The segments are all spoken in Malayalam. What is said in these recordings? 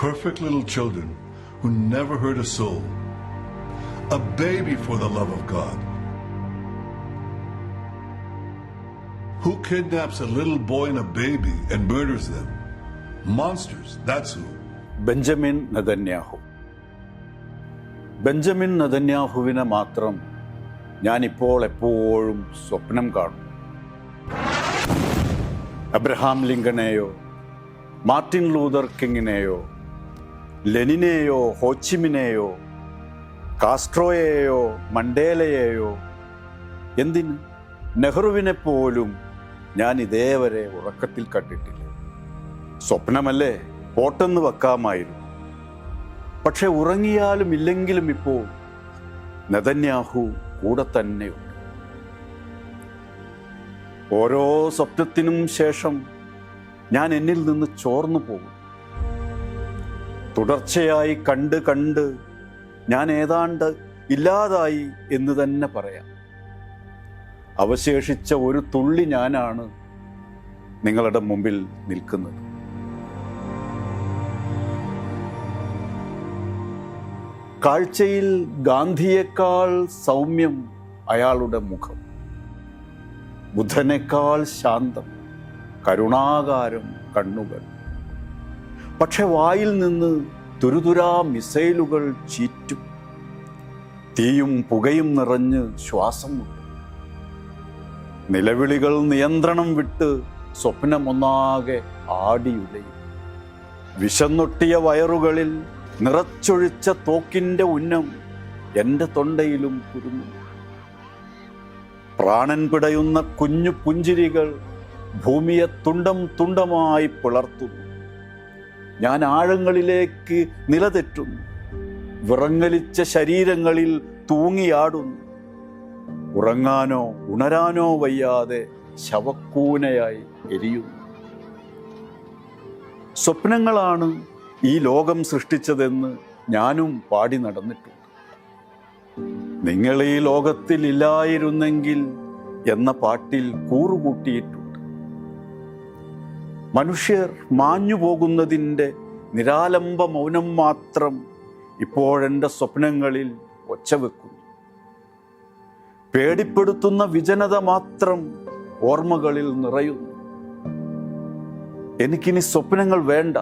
perfect little children who never hurt a soul, a baby for the love of God. Who kidnaps a little boy and a baby and murders them? Monsters, that's who. Benjamin Netanyahu Benjamin നദന്യാഹുവിനെ മാത്രം ഞാനിപ്പോൾ എപ്പോഴും സ്വപ്നം കാണും അബ്രഹാം ലിങ്കനെയോ മാർട്ടിൻ ലൂതർ കിങ്ങിനെയോ ലെനിനെയോ ഹോച്ചിമിനെയോ കാസ്ട്രോയെയോ മണ്ടേലയെയോ? എന്തിന്? നെഹ്റുവിനെ പോലും ഞാൻ ഇതേവരെ ഉറക്കത്തിൽ കണ്ടിട്ടില്ല. സ്വപ്നമല്ലേ? പോട്ടെന്ന് വെക്കാമായിരുന്നു. പക്ഷെ ഉറങ്ങിയാലും ഇല്ലെങ്കിലും ഇപ്പോൾ നദന്യാഹു കൂടെ തന്നെയുണ്ട് ഓരോ സ്വപ്നത്തിനും ശേഷം ഞാൻ എന്നിൽ നിന്ന് ചോർന്നു പോകും. തുടർച്ചയായി കണ്ട് കണ്ട് ഞാൻ ഏതാണ്ട് ഇല്ലാതായി എന്ന് തന്നെ പറയാം. അവശേഷിച്ച ഒരു തുള്ളി ഞാനാണ് നിങ്ങളുടെ മുമ്പിൽ നിൽക്കുന്നത്. കാഴ്ചയിൽ ഗാന്ധിയേക്കാൾ സൗമ്യം അയാളുടെ മുഖം. ബുധനേക്കാൾ ശാന്തം കരുണാകാരം കണ്ണുകൾ. പക്ഷെ വായിൽ നിന്ന് തുരുതുരാ മിസൈലുകൾ ചീറ്റും തീയും പുകയും നിറഞ്ഞ് ശ്വാസം നിലവിളികൾ നിയന്ത്രണം വിട്ട് സ്വപ്നമൊന്നാകെ ആടിയുലയും. വിശന്നൊട്ടിയ വയറുകളിൽ നിറച്ചൊഴിച്ച തോക്കിന്റെ ഉന്നം എന്റെ തൊണ്ടയിലും കുരുങ്ങു. പ്രാണൻ പിടയുന്ന കുഞ്ഞു പുഞ്ചിരികൾ ഭൂമിയെ തുണ്ടം തുണ്ടമായി പിളർത്തുന്നു. ഞാൻ ആഴങ്ങളിലേക്ക് നിലതെറ്റുന്നു. വിറങ്ങലിച്ച ശരീരങ്ങളിൽ തൂങ്ങിയാടുന്നു. ഉറങ്ങാനോ ഉണരാനോ വയ്യാതെ ശവക്കൂനയായി എരിയുന്നു. സ്വപ്നങ്ങളാണ് ഈ ലോകം സൃഷ്ടിച്ചതെന്ന് ഞാനും പാടി നടന്നിട്ടുണ്ട്. നിങ്ങൾ ഈ ലോകത്തിൽ ഇല്ലായിരുന്നെങ്കിൽ എന്ന പാട്ടിൽ കൂറുകൂട്ടിയിട്ടുണ്ട്. മനുഷ്യർ മാഞ്ഞു പോകുന്നതിന്റെ നിരാലംബ മൗനം മാത്രം ഇപ്പോഴെന്റെ സ്വപ്നങ്ങളിൽ ഒച്ചവെക്കുന്നു പേടിപ്പെടുത്തുന്ന വിജനത മാത്രം ഓർമ്മകളിൽ നിറയുന്നു. എനിക്കിനി സ്വപ്നങ്ങൾ വേണ്ട.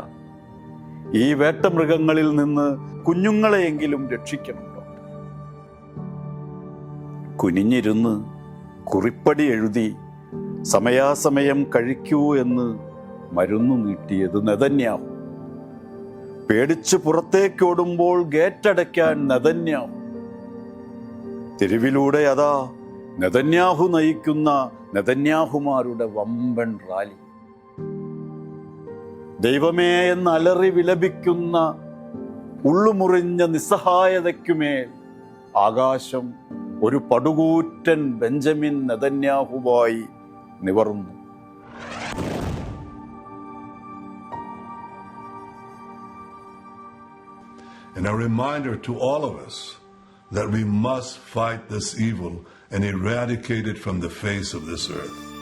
ഈ വേട്ടമൃഗങ്ങളിൽ നിന്ന് കുഞ്ഞുങ്ങളെയെങ്കിലും രക്ഷിക്കണം കുനിഞ്ഞിരുന്ന് കുറിപ്പടി എഴുതി സമയാസമയം കഴിക്കൂ എന്ന് മരുന്നു നീട്ടിയത് നെതന്യാവ് പേടിച്ച് പുറത്തേക്കോടുമ്പോൾ ഗേറ്റടയ്ക്കാൻ നെതന്യാവ് തെരുവിലൂടെ അതാ നെതന്യാഹു നയിക്കുന്ന നെതന്യാഹുമാരുടെ വമ്പൻ റാലി. ദൈവമേ എന്ന് അലറി വിലപിക്കുന്ന ഉള്ളുമുറിഞ്ഞ നിസ്സഹായതയ്ക്കുമേൽ ആകാശം ഒരു പടുകൂറ്റൻ ബെഞ്ചമിൻ നെതന്യാഹുവായി നിവർന്നു. And a reminder to all of us that we must fight this evil and eradicate it from the face of this earth.